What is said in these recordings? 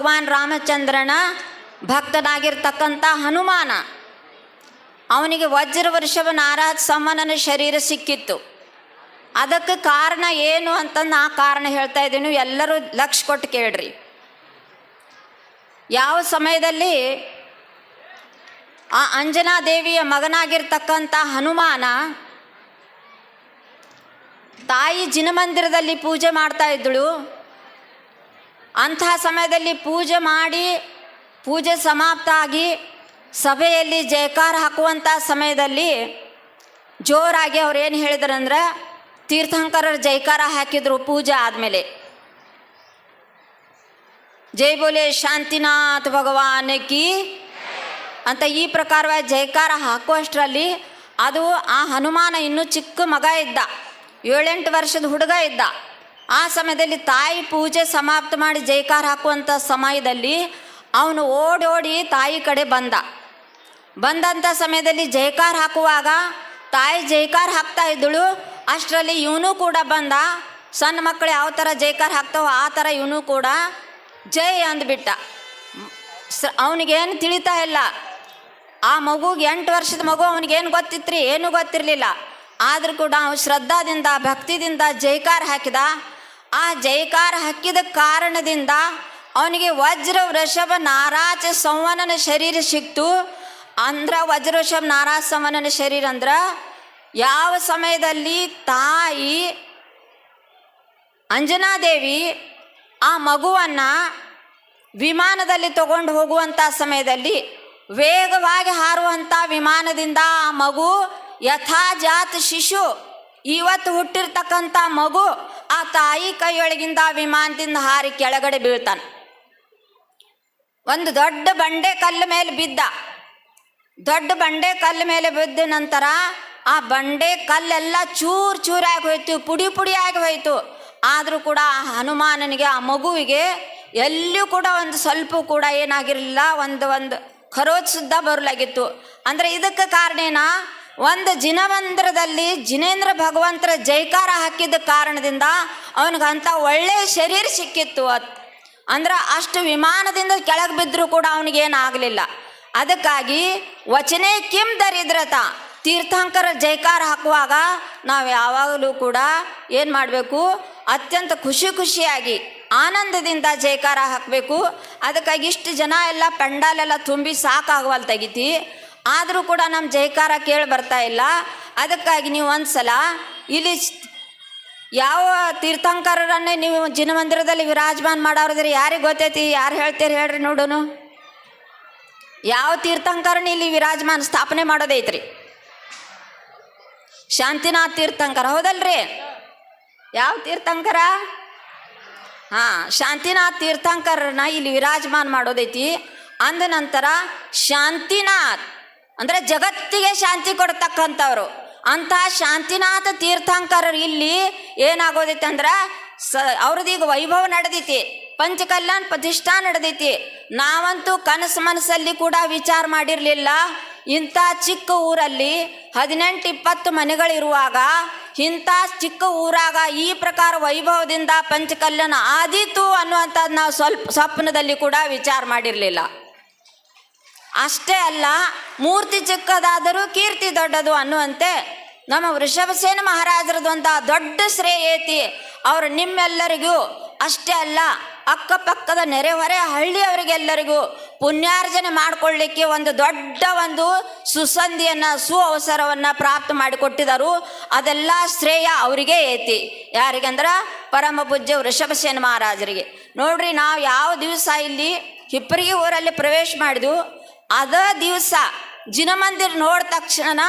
ಭಗವಾನ್ ರಾಮಚಂದ್ರನ ಭಕ್ತನಾಗಿರ್ತಕ್ಕಂಥ ಹನುಮಾನ. ಅವನಿಗೆ ವಜ್ರ ವರ್ಷವ ನಾರಾಜ್ ಸಮ್ಮನನ ಶರೀರ ಸಿಕ್ಕಿತ್ತು. ಅದಕ್ಕೆ ಕಾರಣ ಏನು ಅಂತ ನಾ ಕಾರಣ ಹೇಳ್ತಾ ಇದ್ದೀನಿ. ಎಲ್ಲರೂ ಲಕ್ಷ ಕೊಟ್ಟು ಕೇಳ್ರಿ. ಯಾವ ಸಮಯದಲ್ಲಿ ಆ ಅಂಜನಾ ದೇವಿಯ ಮಗನಾಗಿರ್ತಕ್ಕಂಥ ಹನುಮಾನ ತಾಯಿ ಜಿನಮಂದಿರದಲ್ಲಿ ಪೂಜೆ ಮಾಡ್ತಾ ಇದ್ದಳು. ಅಂತಹ ಸಮಯದಲ್ಲಿ ಪೂಜೆ ಮಾಡಿ, ಪೂಜೆ ಸಮಾಪ್ತ ಆಗಿ ಸಭೆಯಲ್ಲಿ ಜಯಕಾರ ಹಾಕುವಂಥ ಸಮಯದಲ್ಲಿ ಜೋರಾಗಿ ಅವ್ರು ಏನು ಹೇಳಿದ್ರಂದ್ರೆ ತೀರ್ಥಂಕರರು ಜೈಕಾರ ಹಾಕಿದ್ರು ಪೂಜೆ ಆದಮೇಲೆ. ಜೈ ಬೋಲೆ ಶಾಂತಿನಾಥ್ ಭಗವಾನ್ ಕಿ. ಅಂತ ಈ ಪ್ರಕಾರವಾಗಿ ಜೈಕಾರ ಹಾಕುವಷ್ಟರಲ್ಲಿ ಅದು ಆ ಹನುಮಾನ ಇನ್ನೂ ಚಿಕ್ಕ ಮಗ ಇದ್ದ, ಏಳೆಂಟು ವರ್ಷದ ಹುಡುಗ ಇದ್ದ. ಆ ಸಮಯದಲ್ಲಿ ತಾಯಿ ಪೂಜೆ ಸಮಾಪ್ತ ಮಾಡಿ ಜೈಕಾರ ಹಾಕುವಂಥ ಸಮಯದಲ್ಲಿ ಅವನು ಓಡಿ ಓಡಿ ತಾಯಿ ಕಡೆ ಬಂದ. ಬಂದಂಥ ಸಮಯದಲ್ಲಿ ಜೈಕಾರ ಹಾಕುವಾಗ ತಾಯಿ ಜೈಕಾರ ಹಾಕ್ತಾ ಇದ್ದಳು. ಅಷ್ಟರಲ್ಲಿ ಇವನು ಕೂಡ ಬಂದ. ಸಣ್ಣ ಮಕ್ಕಳು, ಯಾವ ಥರ ಜೈಕಾರ ಹಾಕ್ತಾವೋ ಆ ಥರ ಇವನು ಕೂಡ ಜೈ ಅಂದ್ಬಿಟ್ಟ. ಅವನಿಗೇನು ತಿಳಿತಾ ಇಲ್ಲ. ಆ ಮಗುಗೆ ಎಂಟು ವರ್ಷದ ಮಗು ಅವನಿಗೇನು ಗೊತ್ತಿತ್ರಿ? ಏನೂ ಗೊತ್ತಿರಲಿಲ್ಲ. ಆದರೂ ಕೂಡ ಅವನು ಶ್ರದ್ಧಾದಿಂದ, ಭಕ್ತಿದಿಂದ ಜೈಕಾರ ಹಾಕಿದ. ಆ ಜೈಕಾರ ಹಾಕಿದ ಕಾರಣದಿಂದ ಅವನಿಗೆ ವಜ್ರ ವೃಷಭ ನಾರಾಜ ಸಂವನನ ಶರೀರ ಸಿಕ್ತು. ಅಂದ್ರ ವಜ್ರ ವೃಷಭ ನಾರಾಜ ಸಂವನನ ಶರೀರ ಅಂದ್ರ ಯಾವ ಸಮಯದಲ್ಲಿ ತಾಯಿ ಅಂಜನಾದೇವಿ ಆ ಮಗುವನ್ನು ವಿಮಾನದಲ್ಲಿ ತಗೊಂಡು ಹೋಗುವಂಥ ಸಮಯದಲ್ಲಿ ವೇಗವಾಗಿ ಹಾರುವಂಥ ವಿಮಾನದಿಂದ ಆ ಮಗು ಯಥಾಜಾತ ಶಿಶು ಇವತ್ತು ಹುಟ್ಟಿರ್ತಕ್ಕಂಥ ಮಗು ಆ ತಾಯಿ ಕೈಯೊಳಗಿಂದ ವಿಮಾನದಿಂದ ಹಾರಿ ಕೆಳಗಡೆ ಬೀಳ್ತಾನೆ. ಒಂದು ದೊಡ್ಡ ಬಂಡೆ ಕಲ್ಲು ಮೇಲೆ ಬಿದ್ದ. ದೊಡ್ಡ ಬಂಡೆ ಕಲ್ಲು ಮೇಲೆ ಬಿದ್ದ ನಂತರ ಆ ಬಂಡೆ ಕಲ್ಲೆಲ್ಲ ಚೂರು ಚೂರಾಗಿ ಹೋಯ್ತು, ಪುಡಿ ಪುಡಿ ಆಗಿ ಹೋಯ್ತು. ಆದರೂ ಕೂಡ ಆ ಹನುಮಾನನಿಗೆ, ಆ ಮಗುವಿಗೆ ಎಲ್ಲಿಯೂ ಕೂಡ ಒಂದು ಸ್ವಲ್ಪ ಕೂಡ ಏನಾಗಿರಲಿಲ್ಲ, ಒಂದು ಒಂದು ಖರೋಚ್ ಸುದ್ದ ಬರಲಾಗಿತ್ತು. ಅಂದರೆ ಇದಕ್ಕೆ ಕಾರಣ ಒಂದು ಜಿನವಂದ್ರದಲ್ಲಿ ಜಿನೇಂದ್ರ ಭಗವಂತರ ಜೈಕಾರ ಹಾಕಿದ್ದ ಕಾರಣದಿಂದ ಅವನಿಗಂಥ ಒಳ್ಳೆಯ ಶರೀರ ಸಿಕ್ಕಿತ್ತು ಅತ್ ಅಂದ್ರೆ ಅಷ್ಟು ವಿಮಾನದಿಂದ ಕೆಳಗೆ ಬಿದ್ದರೂ ಕೂಡ ಅವನಿಗೇನು ಆಗಲಿಲ್ಲ. ಅದಕ್ಕಾಗಿ ವಚನೆ ಕಿಂ ದರಿದ್ರತ ತೀರ್ಥಂಕರ ಜೈಕಾರ ಹಾಕುವಾಗ ನಾವು ಯಾವಾಗಲೂ ಕೂಡ ಏನು ಮಾಡಬೇಕು, ಅತ್ಯಂತ ಖುಷಿ ಖುಷಿಯಾಗಿ ಆನಂದದಿಂದ ಜೈಕಾರ ಹಾಕಬೇಕು. ಅದಕ್ಕಾಗಿ ಇಷ್ಟು ಜನ ಎಲ್ಲ ಪೆಂಡಾಲೆಲ್ಲ ತುಂಬಿ ಸಾಕಾಗವಲ್ ತೆಗಿತಿ. ಆದರೂ ಕೂಡ ನಮ್ಮ ಜೈಕಾರ ಕೇಳಿ ಬರ್ತಾ ಇಲ್ಲ. ಅದಕ್ಕಾಗಿ ನೀವು ಒಂದ್ಸಲ ಇಲ್ಲಿ ಯಾವ ತೀರ್ಥಂಕರರನ್ನೇ ನೀವು ಜಿನಮಂದಿರದಲ್ಲಿ ವಿರಾಜಮಾನ್ ಮಾಡೋರಿದ್ರೆ ಯಾರಿಗೆ ಗೊತ್ತೈತಿ? ಯಾರು ಹೇಳ್ತೀರಿ ಹೇಳ್ರಿ ನೋಡೋನು. ಯಾವ ತೀರ್ಥಂಕರನ ಇಲ್ಲಿ ವಿರಾಜಮಾನ ಸ್ಥಾಪನೆ ಮಾಡೋದೈತ್ರಿ? ಶಾಂತಿನಾಥ್ ತೀರ್ಥಂಕರ, ಹೌದಲ್ರಿ? ಯಾವ ತೀರ್ಥಂಕರ? ಹಾಂ, ಶಾಂತಿನಾಥ್ ತೀರ್ಥಂಕರನ್ನ ಇಲ್ಲಿ ವಿರಾಜಮಾನ ಮಾಡೋದೈತಿ. ಅಂದ ನಂತರ ಶಾಂತಿನಾಥ್. ಅಂದರೆ ಜಗತ್ತಿಗೆ ಶಾಂತಿ ಕೊಡ್ತಕ್ಕಂಥವ್ರು. ಅಂಥ ಶಾಂತಿನಾಥ ತೀರ್ಥಂಕರರು ಇಲ್ಲಿ ಏನಾಗೋದೈತೆ ಅಂದ್ರೆ ಸ ಅವ್ರದೀಗ ವೈಭವ ನಡೆದೈತಿ. ಪಂಚಕಲ್ಯಾಣ ಪ್ರತಿಷ್ಠಾ ನಡೆದೈತಿ. ನಾವಂತೂ ಕನಸು ಮನಸ್ಸಲ್ಲಿ ಕೂಡ ವಿಚಾರ ಮಾಡಿರಲಿಲ್ಲ. ಇಂಥ ಚಿಕ್ಕ ಊರಲ್ಲಿ ಹದಿನೆಂಟು ಇಪ್ಪತ್ತು ಮನೆಗಳಿರುವಾಗ ಇಂಥ ಚಿಕ್ಕ ಊರಾಗ ಈ ಪ್ರಕಾರ ವೈಭವದಿಂದ ಪಂಚಕಲ್ಯಾಣ ಆದೀತು ಅನ್ನುವಂಥದ್ದು ನಾವು ಸ್ವಲ್ಪ ಸ್ವಪ್ನದಲ್ಲಿ ಕೂಡ ವಿಚಾರ ಮಾಡಿರಲಿಲ್ಲ. ಅಷ್ಟೇ ಅಲ್ಲ, ಮೂರ್ತಿ ಚಿಕ್ಕದಾದರೂ ಕೀರ್ತಿ ದೊಡ್ಡದು ಅನ್ನುವಂತೆ ನಮ್ಮ ವೃಷಭಸೇನ ಅಂತ ದೊಡ್ಡ ಶ್ರೇಯ ಐತಿ. ಅವರು ನಿಮ್ಮೆಲ್ಲರಿಗೂ ಅಷ್ಟೇ ಅಲ್ಲ, ಅಕ್ಕಪಕ್ಕದ ನೆರೆಹೊರೆ ಹಳ್ಳಿಯವರಿಗೆಲ್ಲರಿಗೂ ಪುಣ್ಯಾರ್ಜನೆ ಮಾಡಿಕೊಳ್ಳಿಕ್ಕೆ ಒಂದು ದೊಡ್ಡ ಒಂದು ಸುಸಂಧಿಯನ್ನು ಸು ಅವಸರವನ್ನು ಪ್ರಾಪ್ತ ಮಾಡಿಕೊಟ್ಟಿದರು. ಅದೆಲ್ಲ ಶ್ರೇಯ ಅವರಿಗೆ ಏತಿ ಯಾರಿಗಂದ್ರೆ ಪರಮ ಪೂಜ್ಯ ವೃಷಭಸೇನ ಮಹಾರಾಜರಿಗೆ. ನೋಡ್ರಿ, ನಾವು ಯಾವ ದಿವಸ ಇಲ್ಲಿ ಹಿಪ್ಪರಿಗೆ ಊರಲ್ಲಿ ಪ್ರವೇಶ ಮಾಡಿದ್ವು ಅದ ದಿವಸ ಜಿನಮಂದಿರ ನೋಡಿದ ತಕ್ಷಣ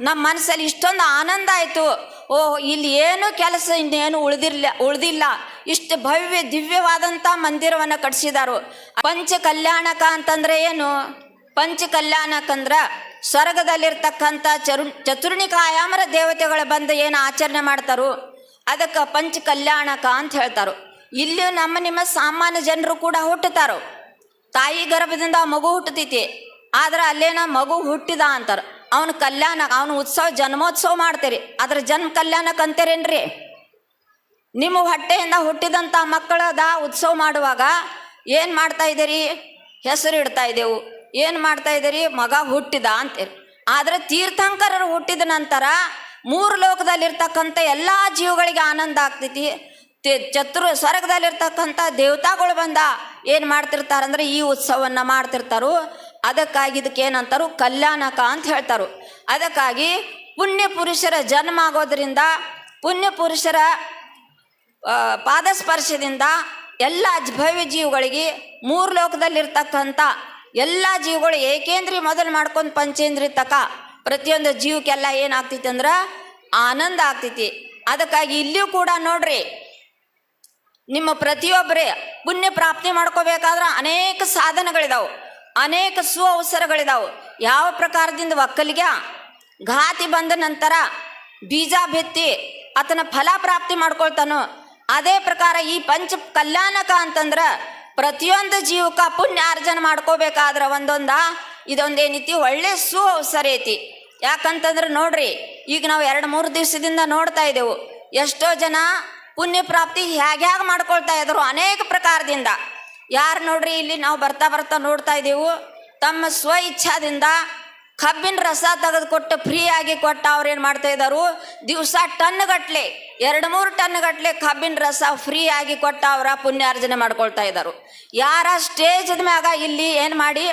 ನಮ್ಮ ಮನಸ್ಸಲ್ಲಿ ಇಷ್ಟೊಂದು ಆನಂದ ಆಯಿತು. ಓ ಇಲ್ಲಿ ಏನು ಕೆಲಸ ಇನ್ನೇನು ಉಳಿದಿರ್ಲ, ಉಳಿದಿಲ್ಲ. ಇಷ್ಟು ಭವ್ಯ ದಿವ್ಯವಾದಂಥ ಮಂದಿರವನ್ನು ಕಟ್ಸಿದಾರು. ಪಂಚ ಕಲ್ಯಾಣಕ ಅಂತಂದ್ರೆ ಏನು? ಪಂಚ ಕಲ್ಯಾಣಕಂದ್ರೆ ಸ್ವರ್ಗದಲ್ಲಿರ್ತಕ್ಕಂಥ ಚರು ಚತುರ್ಣಿಕಾಯಾಮರ ದೇವತೆಗಳು ಬಂದು ಏನು ಆಚರಣೆ ಮಾಡ್ತಾರೋ? ಅದಕ್ಕೆ ಪಂಚ ಕಲ್ಯಾಣಕ ಅಂತ ಹೇಳ್ತಾರೋ. ಇಲ್ಲಿ ನಮ್ಮ ನಿಮ್ಮ ಸಾಮಾನ್ಯ ಜನರು ಕೂಡ ಹುಟ್ಟುತ್ತಾರೋ. ತಾಯಿ ಗರ್ಭದಿಂದ ಮಗು ಹುಟ್ಟತೈತಿ. ಆದ್ರೆ ಅಲ್ಲೇನ ಮಗು ಹುಟ್ಟಿದ ಅಂತಾರೆ. ಅವನ ಕಲ್ಯಾಣ, ಅವನ ಉತ್ಸವ ಜನ್ಮೋತ್ಸವ ಮಾಡ್ತೀರಿ. ಅದ್ರ ಜನ್ಮ ಕಲ್ಯಾಣಕ್ಕೆ ಅಂತೀರೇನ್ರಿ? ನಿಮ್ಮ ಹೊಟ್ಟೆಯಿಂದ ಹುಟ್ಟಿದಂಥ ಮಕ್ಕಳದ ಉತ್ಸವ ಮಾಡುವಾಗ ಏನು ಮಾಡ್ತಾ ಇದ್ದೀರಿ? ಹೆಸರು ಇಡ್ತಾ ಇದ್ದೆವು. ಏನು ಮಾಡ್ತಾ ಇದ್ದೀರಿ? ಮಗ ಹುಟ್ಟಿದ ಅಂತೇಳಿ ಆದರೆ ತೀರ್ಥಂಕರರು ಹುಟ್ಟಿದ ನಂತರ ಮೂರು ಲೋಕದಲ್ಲಿರ್ತಕ್ಕಂಥ ಎಲ್ಲ ಜೀವಗಳಿಗೆ ಆನಂದ ಆಗ್ತೈತಿ. ಚತುರ್ ಸ್ವರ್ಗದಲ್ಲಿರ್ತಕ್ಕಂಥ ದೇವತಾಗಳು ಬಂದ ಏನು ಮಾಡ್ತಿರ್ತಾರಂದ್ರೆ ಈ ಉತ್ಸವವನ್ನು ಮಾಡ್ತಿರ್ತಾರೋ. ಅದಕ್ಕಾಗಿ ಇದಕ್ಕೆ ಏನಂತಾರು ಕಲ್ಯಾಣಕ ಅಂತ ಹೇಳ್ತಾರು. ಅದಕ್ಕಾಗಿ ಪುಣ್ಯ ಪುರುಷರ ಜನ್ಮ ಆಗೋದ್ರಿಂದ ಪುಣ್ಯ ಪುರುಷರ ಪಾದಸ್ಪರ್ಶದಿಂದ ಎಲ್ಲ ಭವ್ಯ ಜೀವಗಳಿಗೆ ಮೂರು ಲೋಕದಲ್ಲಿರ್ತಕ್ಕಂಥ ಎಲ್ಲ ಜೀವಿಗಳು ಏಕೇಂದ್ರಿ ಮೊದಲು ಮಾಡ್ಕೊಂಡು ಪಂಚೇಂದ್ರಿ ತಕ ಪ್ರತಿಯೊಂದು ಜೀವಕ್ಕೆಲ್ಲ ಏನಾಗ್ತೈತಿ ಅಂದ್ರೆ ಆನಂದ ಆಗ್ತೈತಿ ಅದಕ್ಕಾಗಿ ಇಲ್ಲಿಯೂ ಕೂಡ ನೋಡ್ರಿ, ನಿಮ್ಮ ಪ್ರತಿಯೊಬ್ಬರೇ ಪುಣ್ಯ ಪ್ರಾಪ್ತಿ ಮಾಡ್ಕೋಬೇಕಾದ್ರೆ ಅನೇಕ ಸಾಧನಗಳಿದಾವು. ಅನೇಕ ಸು ಅವಸರಗಳಿದಾವೆ. ಯಾವ ಪ್ರಕಾರದಿಂದ ಒಕ್ಕಲಿಗೆ? ಘಾತಿ ಬಂದ ನಂತರ ಬೀಜ ಬಿತ್ತಿ ಆತನ ಫಲ ಪ್ರಾಪ್ತಿ ಮಾಡ್ಕೊಳ್ತಾನೋ. ಅದೇ ಪ್ರಕಾರ ಈ ಪಂಚ ಕಲ್ಯಾಣಕ ಅಂತಂದ್ರ ಪ್ರತಿಯೊಂದು ಜೀವಕ ಪುಣ್ಯ ಅರ್ಜನೆ ಮಾಡ್ಕೋಬೇಕಾದ್ರೆ ಒಂದೊಂದ, ಇದೊಂದೇನೈತಿ ಒಳ್ಳೆ ಸು ಅವಸರ ಐತಿ. ಯಾಕಂತಂದ್ರೆ ನೋಡ್ರಿ, ಈಗ ನಾವು ಎರಡು ಮೂರು ದಿವಸದಿಂದ ನೋಡ್ತಾ ಇದ್ದೆವು. ಎಷ್ಟೋ ಜನ ಪುಣ್ಯ ಪ್ರಾಪ್ತಿ ಹ್ಯಾಗ್ಯಾಗ ಮಾಡ್ಕೊಳ್ತಾ ಇದ್ರು ಅನೇಕ ಪ್ರಕಾರದಿಂದ. ಯಾರು ನೋಡ್ರಿ ಇಲ್ಲಿ ನಾವು ಬರ್ತಾ ಬರ್ತಾ ನೋಡ್ತಾ ಇದ್ದೀವು. ತಮ್ಮ ಸ್ವ ಇಚ್ಛಾದಿಂದ ಕಬ್ಬಿನ ರಸ ತೆಗೆದುಕೊಟ್ಟು ಫ್ರೀ ಆಗಿ ಕೊಟ್ಟ ಅವ್ರು ಏನು ಮಾಡ್ತಾ ಇದ್ದಾರು ದಿವಸ ಟನ್ ಗಟ್ಲೆ ಎರಡು ಮೂರು ಟನ್ ಗಟ್ಲೆ ಕಬ್ಬಿನ ರಸ ಫ್ರೀ ಆಗಿ ಕೊಟ್ಟ ಅವರ ಪುಣ್ಯಾರ್ಜನೆ ಮಾಡ್ಕೊಳ್ತಾ ಇದ್ದಾರೆ ಯಾರ ಸ್ಟೇಜದ ಮ್ಯಾಗ ಇಲ್ಲಿ ಏನು ಮಾಡಿ,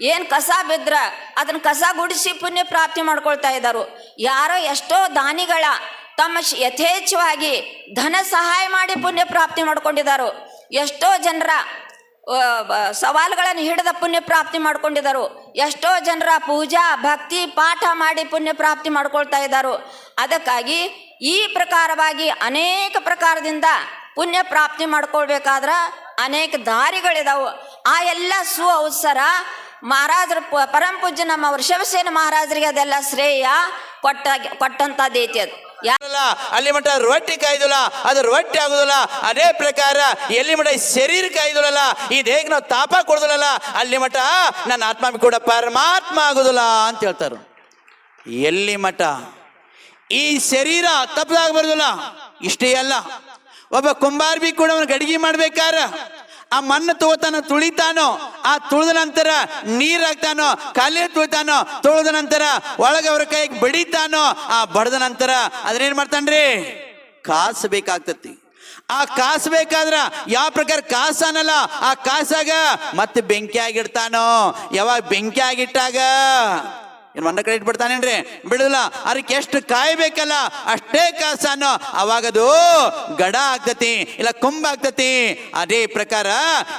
ಏನು ಕಸ ಬಿದ್ರ ಅದನ್ನ ಕಸ ಗುಡಿಸಿ ಪುಣ್ಯ ಪ್ರಾಪ್ತಿ ಮಾಡ್ಕೊಳ್ತಾ ಇದ್ದಾರು ಯಾರೋ ಎಷ್ಟೋ ದಾನಿಗಳ ತಮ್ಮ ಯಥೇಚ್ಛವಾಗಿ ಧನ ಸಹಾಯ ಮಾಡಿ ಪುಣ್ಯ ಪ್ರಾಪ್ತಿ ಮಾಡ್ಕೊಂಡಿದ್ದಾರೆ ಎಷ್ಟೋ ಜನರ ಸವಾಲುಗಳನ್ನು ಹಿಡಿದ ಪುಣ್ಯ ಪ್ರಾಪ್ತಿ ಮಾಡ್ಕೊಂಡಿದ್ದಾರೆ. ಎಷ್ಟೋ ಜನರ ಪೂಜಾ, ಭಕ್ತಿ, ಪಾಠ ಮಾಡಿ ಪುಣ್ಯ ಪ್ರಾಪ್ತಿ ಮಾಡ್ಕೊಳ್ತಾ ಇದ್ದಾರೆ. ಅದಕ್ಕಾಗಿ ಈ ಪ್ರಕಾರವಾಗಿ ಅನೇಕ ಪ್ರಕಾರದಿಂದ ಪುಣ್ಯ ಪ್ರಾಪ್ತಿ ಮಾಡ್ಕೊಳ್ಬೇಕಾದ್ರೆ ಅನೇಕ ದಾರಿಗಳಿದಾವೆ. ಆ ಎಲ್ಲ ಸು ಅವಸರ ಮಹಾರಾಜರ ಪರಮ ಪೂಜ್ಯ ನಮ್ಮ ವೃಷಭಸೇನ ಮಹಾರಾಜರಿಗೆ ಅದೆಲ್ಲ ಶ್ರೇಯ ಕೊಟ್ಟ ಕೊಟ್ಟಂಥದ್ದೈತಿ ಅದು. ಯಾ ಅಲ್ಲ, ಮಟ್ಟ ರೊಟ್ಟಿ ಕಾಯ್ದುಲ್ಲ ಅದು ರೊಟ್ಟಿ ಆಗುದಿಲ್ಲ. ಅದೇ ಪ್ರಕಾರ ಎಲ್ಲಿ ಮಟ್ಟ ಶರೀರ ಕಾಯ್ದುಲ್ಲ ಈ ಹೇಗೆ ನಾವು ತಾಪ ಕೊಡುದಿಲ್ಲ ಅಲ್ಲಿ ಮಟ್ಟ ನನ್ನ ಆತ್ಮ ಕೂಡ ಪರಮಾತ್ಮ ಆಗುದಿಲ್ಲ ಅಂತ ಹೇಳ್ತಾರ. ಎಲ್ಲಿ ಮಠ ಈ ಶರೀರ ತಪ್ಪದಾಗ ಬರುದಿಲ್ಲ ಇಷ್ಟೇ ಅಲ್ಲ. ಒಬ್ಬ ಕುಂಬಾರ್ ಬಿ ಕೂಡ ಅವನು ಗಡಿಗೆ ಮಾಡ್ಬೇಕಾರ ಆ ಮಣ್ಣು ತಗೋತಾನ, ತುಳಿತಾನೋ, ಆ ತುಳಿದ ನಂತರ ನೀರ್ ಹಾಕ್ತಾನೋ ಕಾಲೇ ತುಳಿತಾನೋ ತುಳಿದ ನಂತರ ಒಳಗೆ ಅವ್ರ ಕೈಗೆ ಬಡಿತಾನೋ, ಆ ಬಡದ ನಂತರ ಅದನ್ನೇನ್ ಮಾಡ್ತಾನ್ರಿ? ಕಾಸು ಬೇಕಾಗ್ತತಿ. ಆ ಕಾಸು ಬೇಕಾದ್ರ ಯಾವ ಪ್ರಕಾರ ಕಾಸಾನಲ್ಲ, ಆ ಕಾಸಾಗ ಮತ್ತೆ ಬೆಂಕಿ ಆಗಿಡ್ತಾನೋ, ಯಾವಾಗ ಬೆಂಕಿ ಆಗಿಟ್ಟಾಗ? ಏನ್ ಒಂದ ಕಡೆ ಇಟ್ಬಿಡ್ತಾನೇನ್ರಿ? ಬಿಡುದಿಲ್ಲ. ಅದಕ್ಕೆ ಎಷ್ಟು ಕಾಯ್ಬೇಕಲ್ಲ? ಅಷ್ಟೇ ಕಾಸನ್ನು. ಅವಾಗದು ಗಡ ಆಗ್ತತಿ, ಇಲ್ಲ ಕುಂಭ ಆಗ್ತತಿ. ಅದೇ ಪ್ರಕಾರ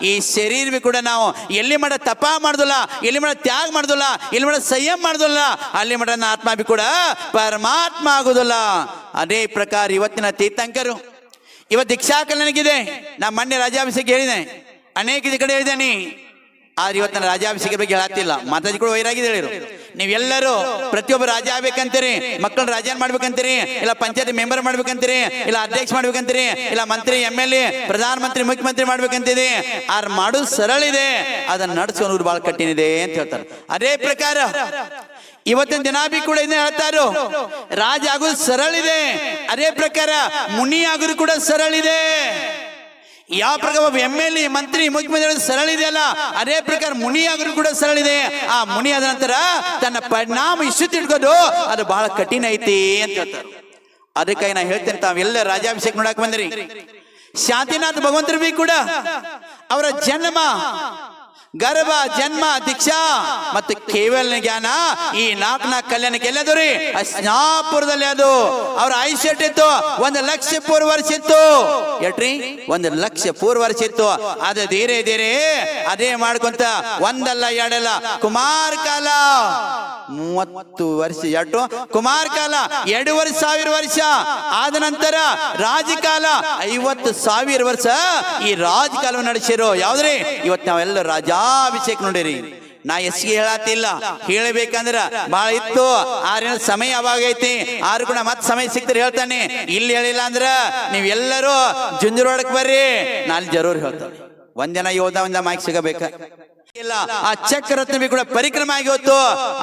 ಈ ಶರೀರ ಕೂಡ ನಾವು ಎಲ್ಲಿ ಮಾಡ ತಪ ಮಾಡುದಿಲ್ಲ, ಎಲ್ಲಿ ಮಾಡ ತ್ಯಾಗ ಮಾಡುದಿಲ್ಲ, ಎಲ್ಲಿ ಮಾಡ ಸಂಯಮ ಮಾಡುದಿಲ್ಲ, ಅಲ್ಲಿ ಮಾಡ ನನ್ನ ಆತ್ಮ ಬಿ ಕೂಡ ಪರಮಾತ್ಮ ಆಗುದಿಲ್ಲ. ಅದೇ ಪ್ರಕಾರ ಇವತ್ತಿನ ತೀರ್ಥಂಕರು, ಇವತ್ತು ದೀಕ್ಷಾ ನನಗಿದೆ. ನಾ ಮೊನ್ನೆ ರಾಜಾಭಿಷೇಕ ಹೇಳಿದೆ. ಅನೇಕ ಕಡೆ ಹೇಳಿದ್ದೇನೆ ಆದ್ರೆ ಇವತ್ತಿನ ರಾಜಾಭಿಷೇಕ ಬಗ್ಗೆ ಹೇಳತ್ತಿಲ್ಲ. ಮಾತಾಜಿ ಕೂಡ ವೈರಾಗಿದೆ ಹೇಳಿರು ನೀವೆಲ್ಲರೂ ಪ್ರತಿಯೊಬ್ಬರು ರಾಜ ಆಗ್ಬೇಕಂತೀರಿ, ಮಕ್ಕಳನ್ನ ರಾಜ ಮಾಡ್ಬೇಕಂತೀರಿ, ಇಲ್ಲ ಪಂಚಾಯತ್ ಮೆಂಬರ್ ಮಾಡ್ಬೇಕಂತೀರಿ, ಇಲ್ಲ ಅಧ್ಯಕ್ಷ ಮಾಡ್ಬೇಕಂತೀರಿ, ಇಲ್ಲ ಮಂತ್ರಿ M L A Pradhan Mantri ಮುಖ್ಯಮಂತ್ರಿ ಮಾಡ್ಬೇಕಂತಿದೆ ಆರ್ ಮಾಡೋದು ಸರಳ ಇದೆ, ಅದನ್ನ ನಡೆಸೋನು ಬಹಳ ಕಠಿಣಿದೆ ಅಂತ ಹೇಳ್ತಾರೆ. ಅದೇ ಪ್ರಕಾರ, ಇವತ್ತಿನ ದಿನ ಬಿ ಕೂಡ ಇದನ್ನ ಹೇಳ್ತಾರು ರಾಜ ಆಗೋದು ಸರಳ ಇದೆ. ಅದೇ ಪ್ರಕಾರ, ಮುನಿ ಆಗೋದು ಕೂಡ ಸರಳ ಇದೆ. ಯಾವ ಪ್ರಕಾರ ಒಬ್ಬ ಎಂ ಎಲ್ ಎ ಮಂತ್ರಿ ಮುಖ್ಯಮಂತ್ರಿ ಸರಳ ಇದೆಯಲ್ಲ ಅದೇ ಪ್ರಕಾರ ಮುನಿ ಆಗೋದು ಕೂಡ ಸರಳ ಇದೆ ಆ ಮುನಿ ಆದ ನಂತರ ತನ್ನ ಪರಿಣಾಮ ಇಷ್ಟು ತಿಳ್ಕೋದು ಅದು ಬಹಳ ಕಠಿಣ ಐತಿ ಅಂತ ಹೇಳ್ತಾರೆ. ಅದಕ್ಕಾಗಿ ನಾ ಹೇಳ್ತೇನೆ ತಾವೆಲ್ಲ ರಾಜಾಭಿಷೇಕ ನೋಡಕ್ ಬಂದ್ರಿ. ಶಾಂತಿನಾಥ್ ಭಗವಂತರು ಬಿ ಕೂಡ ಅವರ ಜನ್ಮ ಗರ್ಭ, ಜನ್ಮ, ದೀಕ್ಷಾ ಮತ್ತು ಕೇವಲ ಜ್ಞಾನ ಈ ನಾಲ್ಕು ನಾಲ್ಕು ಕಲ್ಯಾಣಕ್ಕೆ ಎಲ್ಲದು ರೀ ಸ್ನಾಪುರದಲ್ಲಿ ಅದು. ಅವ್ರ ಆಯುಷ್ಯ ಇತ್ತು, ಒಂದು ಲಕ್ಷ ಪೂರ್ವ ವರ್ಷ ಇತ್ತು. ಎಟ್ರಿ? ಒಂದು ಲಕ್ಷ ಪೂರ್ವ ವರ್ಷ ಇತ್ತು. ಅದು ಧೀರೆ ಧೀರೆ, ಅದೇ ಮಾಡ್ಕೊಂತ ಒಂದಲ್ಲ ಎರಡಲ್ಲ. ಕುಮಾರ್ ಕಾಲ. ಮೂವತ್ತು ವರ್ಷ. ಎಷ್ಟು? ಕುಮಾರ್ ಕಾಲ ಎರಡೂವರೆ ಸಾವಿರ ವರ್ಷ. ಆದ ನಂತರ ರಾಜಕಾಲ ಐವತ್ತು ಸಾವಿರ ವರ್ಷ. ಈ ರಾಜಕಾಲ ನಡೆಸಿರೋ ಯಾವ್ದ್ರಿ? ಇವತ್ತು ನಾವೆಲ್ಲ ರಾಜಾಭಿಷೇಕ ನೋಡಿರಿ. ನಾ ಎಸ್ಗೆ ಹೇಳತ್ತಿಲ್ಲ. ಹೇಳಬೇಕಂದ್ರ ಬಹಳ ಇತ್ತು. ಆರಿನ ಸಮಯ ಅವಾಗ ಐತಿ? ಆರು ಕೂಡ ಮತ್ತೆ ಸಮಯ ಸಿಕ್ತಾರೆ ಹೇಳ್ತಾನೆ. ಇಲ್ಲಿ ಹೇಳಿಲ್ಲ ಅಂದ್ರ ನೀವೆಲ್ಲರೂ ಜುಂಜುರೋಡಕ್ ಬರ್ರಿ. ನಾಲ್ ಜರೂರ್ ಹೇಳ್ತಾನೆ ಒಂದಿನ ಯೋಧ ಒಂದ ಮೈಕ್ ಸಿಗಬೇಕ? ಇಲ್ಲ. ಆ ಚಕ್ರತ್ನವಿ ಕೂಡ ಪರಿಕ್ರಮ ಆಗಿ ಹೋತು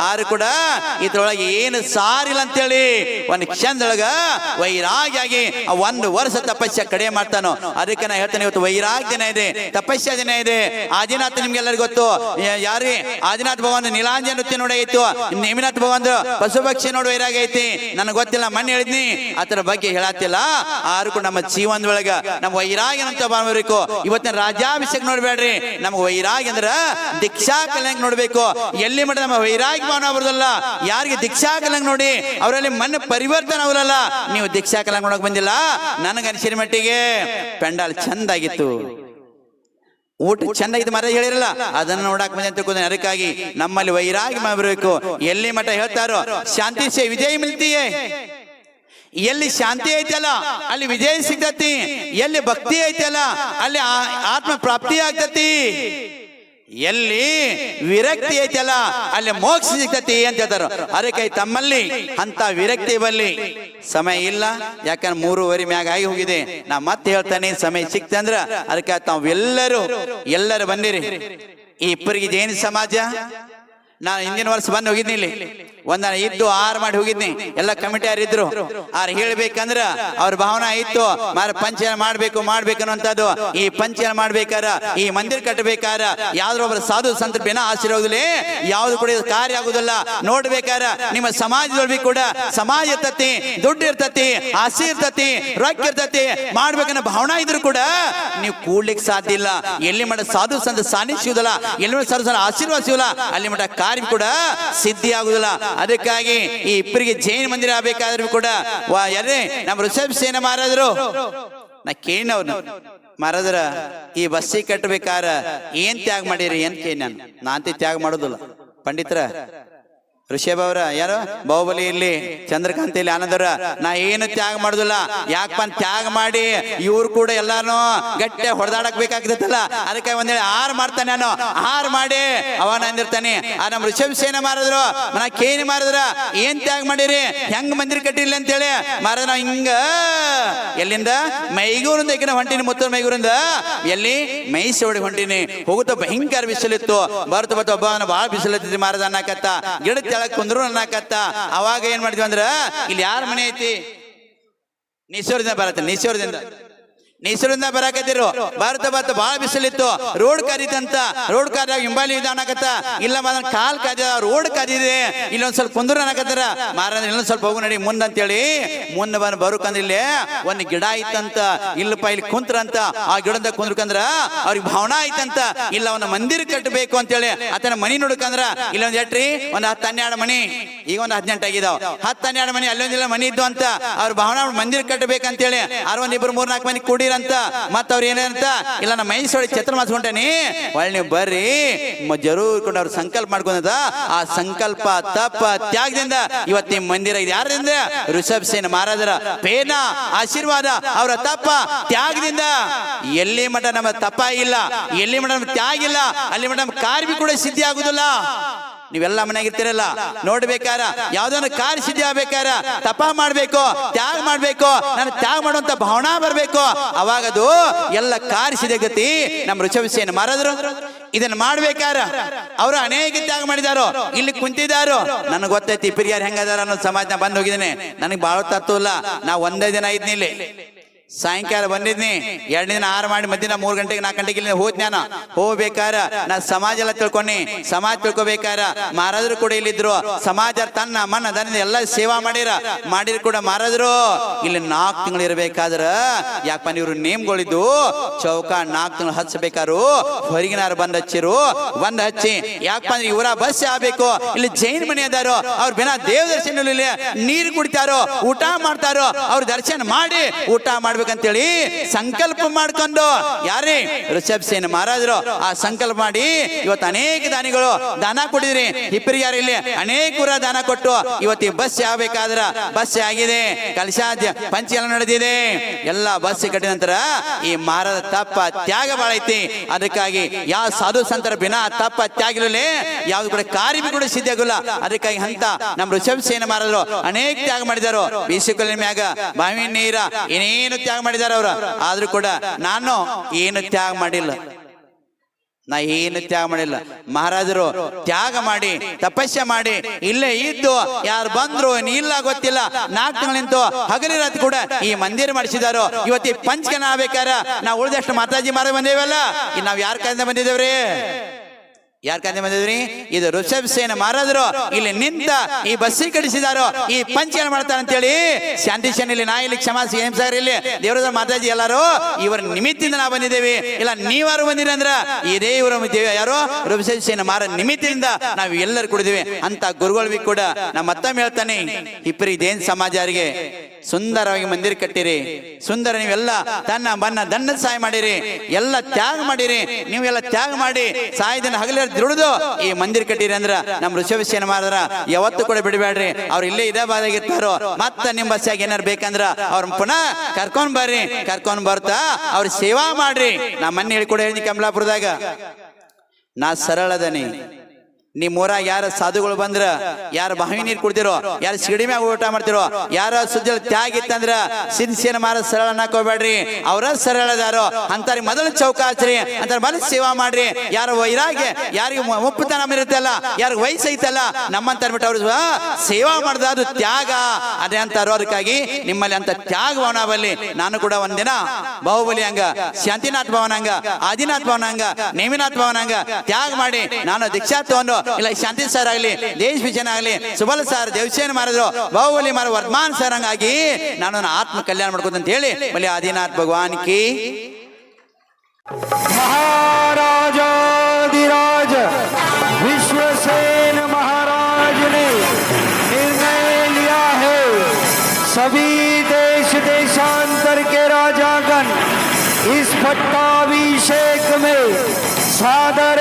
ಆರು ಕೂಡ ಇದ್ರೊಳಗೆ ಏನು ಸಾರಿಲ್ಲ ಅಂತೇಳಿ ಒಂದು ಕ್ಷಣದೊಳಗ ವೈರಾಗ್ಯಾಗಿ ಒಂದು ವರ್ಷ ತಪಸ್ಯ ಕಡೆ ಮಾಡ್ತಾನೋ. ಅದಕ್ಕೆ ನಾ ಹೇಳ್ತೇನೆ, ಇವತ್ತು ವೈರಾಗ್ಯ ದಿನ ಇದೆ. ತಪಸ್ಯ ದಿನ ಇದೆ. ಆದಿನಾಥ್ ನಿಮ್ಗೆಲ್ಲರಿಗೂ ಗೊತ್ತು. ಯಾರಿ ಆದಿನಾಥ್ ಭಗವಾನ್ ನೀಲಾಂಜನ ನೃತ್ಯ ನೋಡಿ ನೇಮಿನಾಥ್ ಭಗವಾನ್ ಪಶುಪಕ್ಷಿ ನೋಡಿ ವೈರಾಗ್ಯ ಐತಿ. ನನಗೆ ಗೊತ್ತಿಲ್ಲ, ಮಣ್ಣು ಹೇಳಿದ್ನಿ. ಅದರ ಬಗ್ಗೆ ಹೇಳತ್ತಿಲ್ಲ. ಆರು ಕೂಡ ನಮ್ಮ ಜೀವನದೊಳಗ ನಮ್ಮ ವೈರಾಗ್ಯ ಅಂತ ಬರಬೇಕು ಇವತ್ತಿನ ರಾಜ್ಯಾಭಿಷೇಕ ನೋಡ್ಬೇಡ್ರಿ. ನಮ್ಗೆ ವೈರಾಗ್ಯ ಅಂದ್ರ ದೀಕ್ಷಾ ಕಲಂಗ್ ನೋಡ್ಬೇಕು. ಎಲ್ಲಿ ಮಠ ನಮ್ಮ ವೈರಾಗ್ಯ ಭಾವನ ಬರೋದಲ್ಲ ಯಾರಿಗೆ ದೀಕ್ಷಾ ಕಲ್ಯಾಂಗ್ ನೋಡಿ, ಅವರಲ್ಲಿ ಮನ ಪರಿವರ್ತನೆ ಅವರಲ್ಲ ನೀವು ದೀಕ್ಷಾ ಕಲಂಗ್ ನೋಡಕ್ ಬಂದಿಲ್ಲ? ನನಗನ್ಸಿದ ಮಟ್ಟಿಗೆ. ಪೆಂಡಾಲ್ ಚಂದಾಗಿತ್ತು. ಊಟ ಚಂದಾಗಿತ್ತು ಮರ ಹೇಳಿರಲ್ಲ? ಅದನ್ನ ನೋಡಕ್ ಬಂದೆ ಅಂತ. ಅದಕ್ಕಾಗಿ ನಮ್ಮಲ್ಲಿ ವೈರಾಗ್ಯ ಬರಬೇಕು ಎಲ್ಲಿ ಮಠ ಹೇಳ್ತಾರೋ, ಶಾಂತಿ ಸೇ ವಿಜಯ ಮಿಲ್ತಿಯೇ. ಎಲ್ಲಿ ಶಾಂತಿ ಐತಲ್ಲ, ಅಲ್ಲಿ ವಿಜಯ ಸಿಗ್ತತಿ. ಎಲ್ಲಿ ಭಕ್ತಿ ಐತಲ್ಲ, ಅಲ್ಲಿ ಆತ್ಮ ಪ್ರಾಪ್ತಿ ಆಗ್ತತಿ. ಎಲ್ಲಿ ವಿರಕ್ತಿ ಐತಲ್ಲ, ಅಲ್ಲಿ ಮೋಕ್ಷ ಸಿಗ್ತತಿ ಅಂತ ಹೇಳ್ತಾರ. ಅದಕ್ಕೆ ತಮ್ಮಲ್ಲಿ ಅಂತ ವಿರಕ್ತಿ ಬಲ್ಲಿ. ಸಮಯ ಇಲ್ಲ, ಯಾಕಂದ್ರೆ ಮೂರುವರೆ ಮ್ಯಾಗ ಆಗಿ ಹೋಗಿದೆ. ನಾ ಮತ್ತೆ ಹೇಳ್ತಾನೆ, ಸಮಯ ಸಿಕ್ತ ಅಂದ್ರ ಅದಕ್ಕೆ ತಾವೆಲ್ಲರೂ ಎಲ್ಲರೂ ಬಂದಿರಿ ಈ ಇಬ್ಬರಿಗೆ ಜೈನ ಸಮಾಜ? ನಾನು ಹಿಂದಿನ ವರ್ಷ ಬಂದು ಹೋಗಿದ್ದೀನಿ ಇಲ್ಲಿ. ಒಂದ ಇದ್ದು ಆರ್ ಮಾಡಿ ಹೋಗಿದ್ನಿ. ಎಲ್ಲ ಕಮಿಟಿ ಯಾರು ಇದ್ರು? ಆರ್ ಹೇಳ್ಬೇಕಂದ್ರ ಅವ್ರ ಭಾವನಾ ಇತ್ತು ಮಾರ ಪಂಚನ ಮಾಡ್ಬೇಕು ಮಾಡ್ಬೇಕು ಅನ್ನುವಂಥದ್ದು. ಈ ಪಂಚನ ಮಾಡ್ಬೇಕಾರ, ಈ ಮಂದಿರ ಕಟ್ಟಬೇಕಾರ ಯಾವ್ದ್ರ ಒಬ್ಬರ ಸಾಧು ಸಂತ ಬಿನ ಆಶೀರ್ವಾದಲೇ ಯಾವ್ದು ಕೂಡ ಕಾರ್ಯ ಆಗುದಿಲ್ಲ. ನೋಡ್ಬೇಕಾರ ನಿಮ್ಮ ಸಮಾಜದೊಳಗೆ ಕೂಡ ಸಮಾಜ ಇರ್ತತಿ, ದುಡ್ಡು ಇರ್ತತಿ ಆಸೆ ಇರ್ತತಿ, ರೊಕ್ಕ ಇರ್ತತಿ. ಮಾಡ್ಬೇಕನ್ನ ಭಾವನಾ ಇದ್ರು ಕೂಡ ನೀವು ಕೂಡ್ಲಿಕ್ಕೆ ಸಾಧ್ಯ ಇಲ್ಲ. ಎಲ್ಲಿ ಮಠ ಸಾಧು ಸಂತ ಸಾನ್ನಿಧ್ಯ ಸಿಗುದಿಲ್ಲ ಎಲ್ಲಿ ಮಠ ಸಾಧು ಸಂತ ಆಶೀರ್ವಾದ ಸಿಗುದಿಲ್ಲ ಅಲ್ಲಿ ಮಠ ಕಾರ್ಯ ಕೂಡ ಸಿದ್ಧಿ ಆಗುದಿಲ್ಲ ಅದಕ್ಕಾಗಿ ಈ ಇಬ್ಬರಿಗೆ ಜೈನ ಮಂದಿರ ಆಗ್ಬೇಕಾದ್ರೂ ಕೂಡ ವಾ ಯಾರೇ ನಮ್ಮ ಋಷಭ್ ಸೇನ ಮಹಾರಾಜರು. ನಾ ಕೇಳಿನವ್ರು ಮಾರಾದ್ರ ಈ ಬಸ್ಸಿ ಕಟ್ಟಬೇಕಾರ ಏನ್ ತ್ಯಾಗ ಮಾಡಿರಿ ಏನ್ ಕೇಳಿ ನಾನು ನಾಂತಿ ತ್ಯಾಗ ಮಾಡೋದಿಲ್ಲ. ಪಂಡಿತರ ಋಷಭ ಅವರ, ಯಾರು? ಬಾಹುಬಲಿ ಇಲ್ಲಿ, ಚಂದ್ರಕಾಂತ ಇಲ್ಲಿ ಆನಂದರ ನಾ ಏನು ತ್ಯಾಗ ಮಾಡುದಿಲ್ಲ. ಯಾಕಪ್ಪ ತ್ಯಾಗ ಮಾಡಿ ಇವ್ರು ಕೂಡ ಎಲ್ಲಾನು ಗಟ್ಟಿ ಹೊಡೆದಾಡಕ್ ಬೇಕಾಗ್ತೈತಲ್ಲ. ಅದಕ್ಕೆ ಒಂದೇಳಿ ಆರ್ ಮಾಡ್ತಾನೆ ನಾನು. ಆರ್ ಮಾಡಿ ಅವನ ಅಂದಿರ್ತಾನೆ. ಆ ನಮ್ಮ ಋಷಭ ಸೇನೆ ಮಾರಿದ್ರು. ನಾ ಕೇನಿ ಮಾರಿದ್ರ, ಏನ್ ತ್ಯಾಗ ಮಾಡಿರಿ? ಹೆಂಗ್ ಮಂದಿರ ಕಟ್ಟಿಲ್ಲ ಅಂತೇಳಿ ಮಾರ ನಾವ್ ಹಿಂಗ, ಎಲ್ಲಿಂದ? ಮೈಗೂರಿಂದ. ಈಗಿನ ಹೊಂಟಿನಿ, ಮುತ್ತೂರು ಮೈಗೂರಿಂದ. ಎಲ್ಲಿ? ಮೈಸೂರಿಗೆ ಹೊಂಟಿನಿ. ಹೋಗುತ್ತ ಭಯಂಕರ ಬಿಸಿಲಿತ್ತು. ಬರ್ತು ಬರ್ತು ಒಬ್ಬ ಭಾಳ ಬಿಸಿಲತ್ತಿದ್ರಿ ಮಾರದ ಅನ್ನಕತ್ತ. ಗಿಡ ತೆಳಕ್ ಕುಂದ್ರು ಅನ್ನಕತ್ತ. ಅವಾಗ ಏನ್ ಮಾಡ್ತೀವಿ ಅಂದ್ರ ಇಲ್ಲಿ ಯಾರ ಮನೆ ಐತಿ? ನೀಶ್ವರದಿಂದ ಬರತ್ತೆ ನೀಶ್ವರದಿಂದ. ನೀಶ್ವರದಿಂದ ಬರಾಕತ್ತಿರು ಭಾರತ ಬರ್ತ ಬಹಳ ಬಿಸಿಲಿತ್ತು. ರೋಡ್ ಕರೀತಂತ ರೋಡ್ ಕಾದ ಹಿಂಬಾಲಿ ಅನ್ನಕತ್ತ ಇಲ್ಲ ಮದನ್ ಕಾಲ್ ಕಾದ ರೋಡ್ ಕಾದಿದೆ. ಇಲ್ಲೊಂದ್ ಸ್ವಲ್ಪ ಕುಂದ್ರ ಅನ್ನಕತ್ತಾರ ಇಲ್ಲೊಂದ್ ಸ್ವಲ್ಪ ಹೋಗು ನಡಿ, ಮುಂದ ಅಂತೇಳಿ. ಮುಂದೆ ಬಂದ್ ಬರುಕಂದ್ರ ಇಲ್ಲಿ ಒಂದ್ ಗಿಡ ಐತಂತ ಇಲ್ಲಪ್ಪ ಇಲ್ಲಿ ಕುಂತ್ರಂತ. ಆ ಗಿಡದ ಕುಂದ್ರಕಂದ್ರ ಅವ್ರಿಗೆ ಭಾವನಾ ಐತಂತ. ಇಲ್ಲ ಅವನ ಮಂದಿರ ಕಟ್ಟಬೇಕು ಅಂತೇಳಿ. ಆತನ ಮನಿ ನೋಡ್ಕಂದ್ರ. ಇಲ್ಲೊಂದ್ ಎಟ್ರಿ? ಒಂದ್ ಹತ್ತು ಹನ್ನೆರಡು ಮನಿ. ಈಗ ಒಂದ್ ಹದಿನೆಂಟು ಆಗಿದಾವ್. ಹತ್ತು ಹನ್ನೆರಡು ಮನಿ ಅಲ್ಲೊಂದಿಲ್ಲ ಮನಿ ಇದ್ದು ಅಂತ ಅವ್ರ ಭಾವನಾ ಮಂದಿರ ಕಟ್ಟಬೇಕಂತೇಳಿ ಅವ್ರ ಒಂದ್ ಇಬ್ರು ಮೂರ್ ನಾಲ್ಕು ಮಂದಿ ಕೂಡಿರಂತ ಮತ್ತ ಅವ್ರ ಏನಂತ? ಇಲ್ಲ, ನಮ್ಮ ಒಳಗೆ ಛತ್ರ ಮಾಡಿಸ್ಕೊಂಡೇನಿ ಒಳ್ಳೆ ನೀವು ಬರ್ರಿ. ಜರೂರ್ ಕೊಂಡು ಅವ್ರು ಸಂಕಲ್ಪ ಮಾಡ್ಕೊಂಡ ಆ ಸಂಕಲ್ಪ ತಪ್ಪ ತ್ಯಾಗದಿಂದ ಇವತ್ತು ನಿಮ್ಮ ಮಂದಿರ ಇದು ಯಾರಿಂದ ಋಷಭ್ ಸೇನ್ ಮಹಾರಾಜರ ಪೇನ, ಆಶೀರ್ವಾದ, ಅವರ ತಪ್ಪ ತ್ಯಾಗದಿಂದ. ಎಲ್ಲಿ ಮಠ ನಮ್ಮ ತಪ್ಪ ಇಲ್ಲ, ಎಲ್ಲಿ ಮಠ ನಮ್ಮ ತ್ಯಾಗ ಇಲ್ಲ, ಅಲ್ಲಿ ಮಠ ಕಾರ್ಯ ಕೂಡ ಸಿದ್ಧಿ ಆಗುದಿಲ್ಲ. ನೀವೆಲ್ಲ ಮನೆಯಾಗಿರ್ತೀರಲ್ಲ ನೋಡ್ಬೇಕಾರ ಯಾವ್ದೊಂದು ಕಾರ್ಯ ಸಿದ್ಧಿ ಆಗ್ಬೇಕಾರ ತಪ ಮಾಡ್ಬೇಕು, ತ್ಯಾಗ ಮಾಡ್ಬೇಕು, ನಾನು ತ್ಯಾಗ ಮಾಡುವಂತ ಭಾವನಾ ಬರ್ಬೇಕು. ಅವಾಗದು ಎಲ್ಲ ಕಾರ್ಯ ಸಿದ್ಧಗತಿ ನಮ್ಮ ಋಷಭಸೇನ ಮಾರದ್ರು. ಇದನ್ನ ಮಾಡ್ಬೇಕಾರ. ಅವರು ಅನೇಕ ತ್ಯಾಗ ಮಾಡಿದಾರೋ. ಇಲ್ಲಿ ಕುಂತಿದಾರೋ. ನನಗೆ ಗೊತ್ತೈತಿ ಪಿರಿಯಾರ್ ಹೆಂಗದಾರ ಅನ್ನೋ ಸಮಾಜ ಬಂದ್ ಹೋಗಿದ್ದೀನಿ. ನನಗೆ ಬಾಳ ತತ್ವ ಇಲ್ಲ ನಾ ಒಂದೇ ದಿನ ಇದ್ನಿ ಇಲ್ಲಿ ಸಾಯಂಕಾಲ ಬಂದಿದ್ನಿ. ಎರಡನೇ ದಿನ ಆರು ಮಾಡಿ ಮಧ್ಯಾಹ್ನ ಮೂರ್ ಗಂಟೆಗೆ ನಾಲ್ಕು ಗಂಟೆಗೆ ಇಲ್ಲಿ ಹೋದ್ ನಾನು ಹೋಗ್ಬೇಕಾರ ನಾ ಸಮಾಜ ಎಲ್ಲ ತಿಳ್ಕೊಂಡಿ ಸಮಾಜ ತಿಳ್ಕೊಬೇಕಾರ ಮಾರಾದ್ರು ಕೂಡ ಇಲ್ಲಿದ್ರು. ಸಮಾಜ ತನ್ನ, ಮನ ದನ ಎಲ್ಲ ಸೇವಾ ಮಾಡಿರ. ಮಾಡಿರ್ ಕೂಡ ಮಾರಾದ್ರು. ಇಲ್ಲಿ ನಾಲ್ಕು ತಿಂಗಳು ಇರಬೇಕಾದ್ರ ಯಾಕಪ್ಪ ಇವ್ರು ನೇಮ್ಗಳಿದ್ದು? ಚೌಕ ನಾಲ್ಕು ತಿಂಗಳು ಹಚ್ಚಬೇಕಾರು ಹೊರಗಿನಾರು ಬಂದ್ ಹಚ್ಚಿರು. ಬಂದ್ ಹಚ್ಚಿ. ಯಾಕಪ್ಪ ಅಂದ್ರೆ ಇವರ ಬಸ್ ಆಗ್ಬೇಕು. ಇಲ್ಲಿ ಜೈನ್ ಮನೆ ಅದಾರು. ಅವ್ರ ಬಿನ ದೇವ ದರ್ಶನ ನೀರು ಕುಡಿತಾರೋ, ಊಟ ಮಾಡ್ತಾರೋ, ಅವ್ರ ದರ್ಶನ ಮಾಡಿ, ಊಟ ಮಾಡ್ಬೇಕಂತೇಳಿ ಸಂಕಲ್ಪ ಮಾಡ್ಕೊಂಡು, ಯಾರೇ ಋಷಭ್ ಸೇನ್ ಮಹಾರಾಜರು ಆ ಸಂಕಲ್ಪ ಮಾಡಿ, ಇವತ್ತು ಅನೇಕ ದಾನಿಗಳು ದಾನ ಕೊಟ್ಟಿದ್ರಿ. ಯಾರು ಇಲ್ಲಿ? ಅನೇಕ ದಾನ ಕೊಟ್ಟು ಇವತ್ತು ಈ ಬಸ್ ಆಗ್ಬೇಕಾದ್ರ ಬಸ್ ಆಗಿದೆ. ಕಲಶಾದ್ಯ ಪಂಚ ಎಲ್ಲ ನಡೆದಿದೆ. ಎಲ್ಲ ಬಸ್ ಕಟ್ಟಿದ ನಂತರ ಈ ಮಾರದ ತಪ್ಪ ತ್ಯಾಗ ಬಾಳ ಐತಿ. ಅದಕ್ಕಾಗಿ ಯಾವ ಸಾಧು ಸಂತರ ಬಿನ ತಪ್ಪ ತ್ಯಾಗಿರಲಿ ಯಾವ್ದು ಕೂಡ ಕಾರ್ಯ ಕೂಡ ಸಿದ್ಧ ಆಗಲ್ಲ. ಅದಕ್ಕಾಗಿ ಅಂತ ನಮ್ಮ ಋಷಭ್ ಸೇನ ಮಾರದ್ರು ಅನೇಕ ತ್ಯಾಗ ಮಾಡಿದಾರು. ಬೀಸಿಕಲ್ಲಿನ ಮ್ಯಾಗ ಬಾವಿ ನೀರ ಏನೇನು ತ್ಯಾಗ ಮಾಡಿದಾರ ಅವ್ರ. ಆದ್ರೂ ಕೂಡ ನಾನು ಏನು ತ್ಯಾಗ ಮಾಡಿಲ್ಲ. ನಾ ಏನು ತ್ಯಾಗ ಮಾಡಿಲ್ಲ. ಮಹಾರಾಜರು ತ್ಯಾಗ ಮಾಡಿ, ತಪಸ್ಯ ಮಾಡಿ, ಇಲ್ಲೇ ಇದ್ದು, ಯಾರು ಬಂದ್ರು ಇಲ್ಲ ಗೊತ್ತಿಲ್ಲ. ನಾಲ್ಕು ತಿಂಗಳು ನಿಂತು ಹಗಲಿ ರಾತ್ರಿ ಕೂಡ ಈ ಮಂದಿರ ಮಾಡಿಸಿದಾರೋ. ಇವತ್ತಿ ಪಂಚಕನ ಆಗ್ಬೇಕಾರ ನಾವು ಉಳಿದಷ್ಟು ಮಾತಾಜಿ ಮಾರ ಬಂದೇವಲ್ಲ? ಇನ್ನು ನಾವ್ ಯಾರ ಕೈಯಿಂದ ಬಂದಿದ್ದೇವ್ರಿ? ಯಾರ ಕಂದೆ ಬಂದಿದ್ರಿ? ಇದು ಋಷಭ ಸೇನ ಮಾರಾದ್ರು. ಇಲ್ಲಿ ನಿಂತ ಈ ಬಸ್ಸಿ ಕಡಿಸಿದಾರೋ ಈ ಪಂಚಕನ ಮಾಡ್ತಾರ ಅಂತೇಳಿ ಶಾಂತಿ ಸೇನ ಇಲ್ಲಿ ನಾ ಇಲ್ಲಿ ಕ್ಷಮಾಸಿ ಏನ್ ಸರ್ ಇಲ್ಲಿ? ದೇವರ ಮಾತಾಜಿ ಎಲ್ಲಾರು, ಇವರ ನಿಮಿತ್ತಿಂದ ನಾವು ಬಂದಿದ್ದೇವೆ. ಇಲ್ಲ, ನೀವಾರು ಬಂದಿರಿ ಅಂದ್ರ ಇದೇ ಇವರು ಯಾರೋ? ಋಷಭ ಸೇನ ಮಾರ ನಿಮಿತ್ತಿಂದ ನಾವು ಎಲ್ಲರೂ ಕುಡಿದಿವಿ ಅಂತ ಗುರುಗಳಿಗೆ ಕೂಡ ನಮ್ಮ ಮತ್ತೊಮ್ಮೆ ಹೇಳ್ತಾನೆ ಇಬ್ಬರಿ ಇದೇನ್ ಸಮಾಜರಿಗೆ ಸುಂದರವಾಗಿ ಮಂದಿರ ಕಟ್ಟಿರಿ. ಸುಂದರ, ನೀವೆಲ್ಲ ತನ್ನ ಬನ್ನ ದಂಡ ಸಹಾಯ ಮಾಡಿರಿ. ಎಲ್ಲ ತ್ಯಾಗ ಮಾಡಿರಿ. ನೀವೆಲ್ಲ ತ್ಯಾಗ ಮಾಡಿ ಸಾಯದಿನ ಹಗಲ ದುಡಿದು ಈ ಮಂದಿರ ಕಟ್ಟಿರಿ ಅಂದ್ರ ನಮ್ಮ ಋಷಭಸೇನ ಮಾಡಿದ್ರ? ಯಾವತ್ತು ಕೂಡ ಬಿಡಬೇಡ್ರಿ. ಅವ್ರು ಇಲ್ಲೇ ಇದೇ ಬಾದಾಗಿರ್ತಾರೋ ಮತ್ತ ನಿಮ್ಮ ಬಸ್ಸಾಗ ಏನಾರು ಬೇಕಂದ್ರ ಅವ್ರ ಪುನಃ ಕರ್ಕೊಂಡ್ ಬರ್ರಿ. ಕರ್ಕೊಂಡ್ ಬರ್ತಾ ಅವ್ರ ಸೇವಾ ಮಾಡ್ರಿ. ನಾ ಮೊನ್ನೆ ಹೇಳಿ ಕೂಡ ಹೇಳಿ ಕಮಲಾಪುರದಾಗ. ನಾ ಸರಳದನಿ. ನಿಮ್ ಊರಾಗ ಯಾರ ಸಾಧುಗಳು ಬಂದ್ರ, ಯಾರ ಬಾವಿ ನೀರ್ ಕುಡ್ತಿರೋ ಯಾರ ಸಿಡಿಮ್ಯಾಗ ಊಟ ಮಾಡ್ತಿರೋ, ಯಾರ ಸುದ್ದಿ ತ್ಯಾಗ ಇತ್ತಂದ್ರ ಸಿದ್ಧಸೇನ ಮಾರ ಸರಳ ಹಾಕೋಬೇಡ್ರಿ ಅವರ ಸರಳದಾರೋ, ಅಂತಾರ ಮೊದಲು ಚೌಕ ಹಚ್ರಿ, ಅಂತಾರ ಮೊದಲು ಸೇವಾ ಮಾಡ್ರಿ, ಯಾರ ವೈರಾಗ್ಯ, ಯಾರಿಗೆ ಮುಪ್ಪುತನ ಇರುತ್ತಲ್ಲ ಯಾರಿಗೆ ವಯಸ್ಸು ಐತಲ್ಲ, ನಮ್ಮಂತ ಅನ್ಬಿಟ್ಟು ಅವ್ರು ಸೇವಾ ಮಾಡ್ದ ಅದು ತ್ಯಾಗ, ಅದೇ ಅಂತ ಅದಕ್ಕಾಗಿ ನಿಮ್ಮಲ್ಲಿ ಅಂತ ತ್ಯಾಗವನ್ನ ಬಲ್ಲಿ ನಾನು ಕೂಡ ಒಂದಿನ ಬಾಹುಬಲಿ ಹಂಗ, ಶಾಂತಿನಾಥ್ ಭವನ ಹಂಗ, ಆದಿನಾಥ್ ಭವನ ಹಂಗ, ನೇಮಿನಾಥ್ ಭವನ ಹಂಗ ತ್ಯಾಗ ಮಾಡಿ ನಾನು ದೀಕ್ಷಾ ತಗೊಂಡು ಇಲ್ಲ ಶಾಂತಿ ಸರ್ ಆಗ್ಲಿ ದೇಶ್ ವಿಜಯನ್ ಆಗ್ಲಿ ಸುಬಲ್ ಸರ್ ದೇವಸೇನ ಮಾಡಿದ್ರು ಬಾಹುಬಲಿ ಮಾರ ವರ್ಧಮಾನ್ ಸರ್ ಹಂಗಾಗಿ ನಾನು ನನ್ನ ಆತ್ಮ ಕಲ್ಯಾಣ ಮಾಡ್ಕೋತ ಅಂತ ಹೇಳಿ ಬಲಿ ಆದಿನಾಥ್ ಭಗವಾನ್ ಕಿ महाराजाधिराज विश्वसेन महाराज ने निर्णय लिया है सभी देश देशांतर के राजागण इस पट्टाभिषेक में सादर